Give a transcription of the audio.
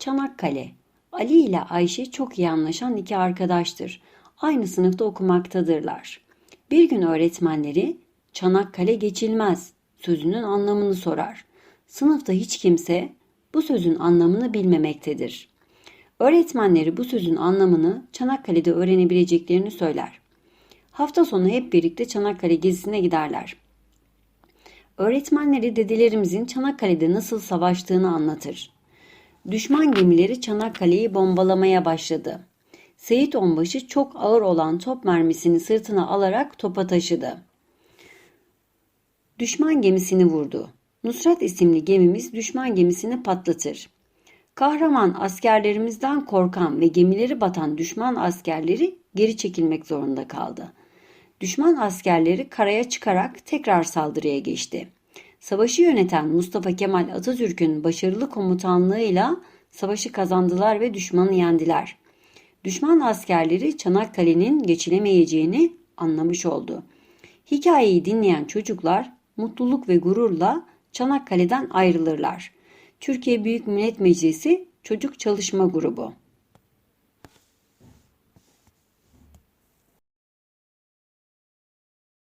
Çanakkale. Ali ile Ayşe çok iyi anlaşan iki arkadaştır. Aynı sınıfta okumaktadırlar. Bir gün öğretmenleri Çanakkale geçilmez sözünün anlamını sorar. Sınıfta hiç kimse bu sözün anlamını bilmemektedir. Öğretmenleri bu sözün anlamını Çanakkale'de öğrenebileceklerini söyler. Hafta sonu hep birlikte Çanakkale gezisine giderler. Öğretmenleri dedelerimizin Çanakkale'de nasıl savaştığını anlatır. Düşman gemileri Çanakkale'yi bombalamaya başladı. Seyit Onbaşı çok ağır olan top mermisini sırtına alarak topa taşıdı. Düşman gemisini vurdu. Nusrat isimli gemimiz düşman gemisini patlatır. Kahraman askerlerimizden korkan ve gemileri batan düşman askerleri geri çekilmek zorunda kaldı. Düşman askerleri karaya çıkarak tekrar saldırıya geçti. Savaşı yöneten Mustafa Kemal Atatürk'ün başarılı komutanlığıyla savaşı kazandılar ve düşmanı yendiler. Düşman askerleri Çanakkale'nin geçilemeyeceğini anlamış oldu. Hikayeyi dinleyen çocuklar mutluluk ve gururla Çanakkale'den ayrılırlar. Türkiye Büyük Millet Meclisi Çocuk Çalışma Grubu